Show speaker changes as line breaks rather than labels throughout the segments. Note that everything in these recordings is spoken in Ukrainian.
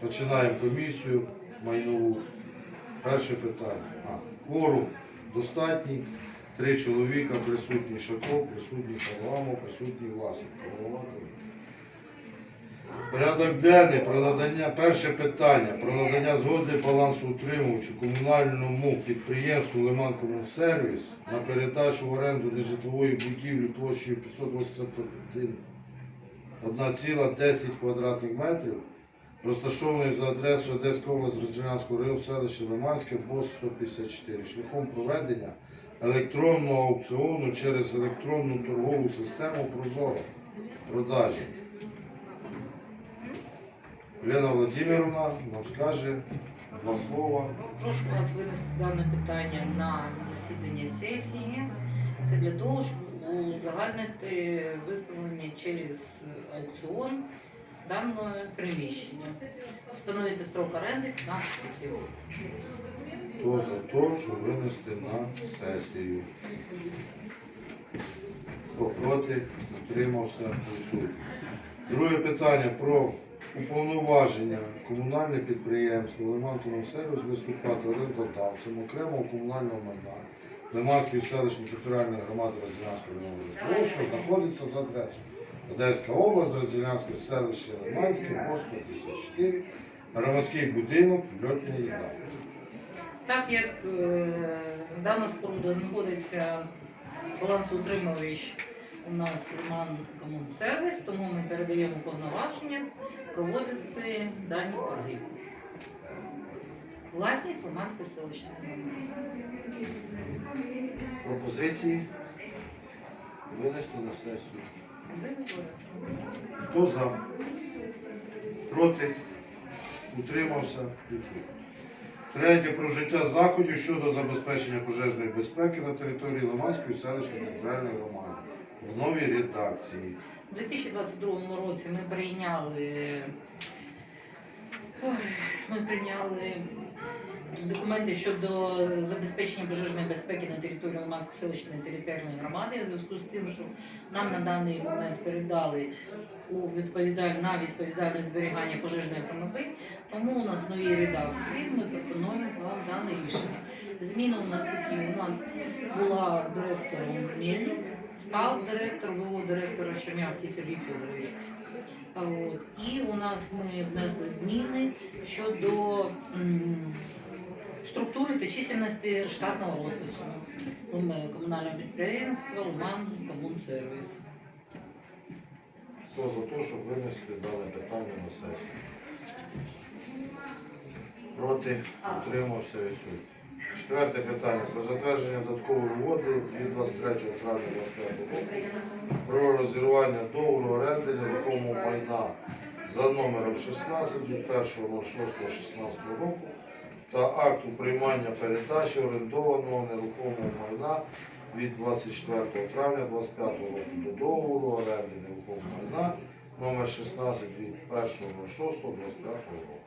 Починаємо комісію майнову. Перше питання. А, кворум достатній. Три чоловіка, присутній Шаков, присутній Павламов, присутній Власенко. Голова комісії. Порядок денний про надання, перше питання про надання згоди балансоутримувачу комунальному підприємству Лиманкомунсервіс на передачу в оренду нежитлової будівлі площею 581 1,10 квадратних метрів, розташованої за адресою Одеська область, Розділянського району, селище Лиманське, БОС 154, шляхом проведення електронного аукціону через електронну торгову систему Прозоро продажі. Лена Владимировна нам скаже два слова.
Прошу вас винести дане питання на засідання сесії. Це для того, щоб узагальнити виставлення через аукціон даного приміщення. Встановити строк оренди 15 років.
Хто за те, щоб винести на сесію? Хто проти, утримався, голосує. Друге питання про уповноваження комунальне підприємство Лиманкомунсервіс виступати орендодавцем окремого комунального майна Лиманської селищної територіальної громади Розділянської району, що знаходиться за адресою Одеська область, Розділянське селище Лиманське, пост 54, громадський будинок, льотні їдальні.
Так як е, дана споруда знаходиться балансоутримувач у нас Роман Комунсервіс, тому ми передаємо повноваження проводити дані торги. Власність Лиманської селищної ради.
Пропозиції винести на сесію. Хто за? Проти? Утримався? Третє про вжиття заходів щодо забезпечення пожежної безпеки на території Лиманської селищної територіальної громади в новій редакції.
У 2022 році ми прийняли, ми прийняли документи щодо забезпечення пожежної безпеки на території Лиманської селищної територіальної громади. В зв'язку з тим, що нам на даний момент передали у відповідаль... на відповідальне зберігання пожежної автомобіль, тому у нас в новій редакції ми пропонуємо вам дане рішення. Зміни у нас такі. У нас була директором Мельник, став директор, був директор Чернявський Сергій Федорович. От. І у нас ми внесли зміни щодо структури та чисельності штатного розпису Лим- комунального підприємства Лиман Комунсервіс.
Хто за те, щоб винести дане питання на сесію? Проти? Утримався? Відсутній. Четверте питання про затвердження додаткової угоди від 23 травня 2025 року про розірвання договору оренди нерухомого майна за номером 16 від 1.06.16 року та акту приймання передачі орендованого нерухомого майна від 24 травня 2025 року до договору оренди нерухомого майна номер 16 від 1.06.25 року.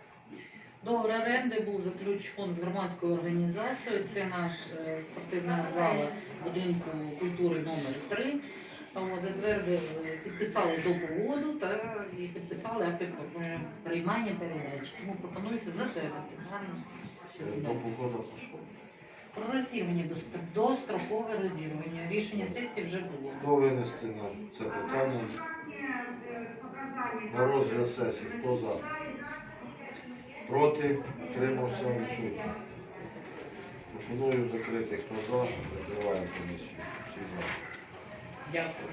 Договор оренди був заключений з громадською організацією. Це наш е, спортивна зала будинку культури номер 3 От, затвердили, підписали договору та і підписали приймання передач. Тому пропонується затвердити. Про розірвання дострокове розірвання. Рішення сесії вже було.
Хто винести на це питання на розгляд сесії? Хто за? Проти? Утримався відсутній. Пропоную закрити. Хто за? Закриваємо комісію. Всі за.
Дякую.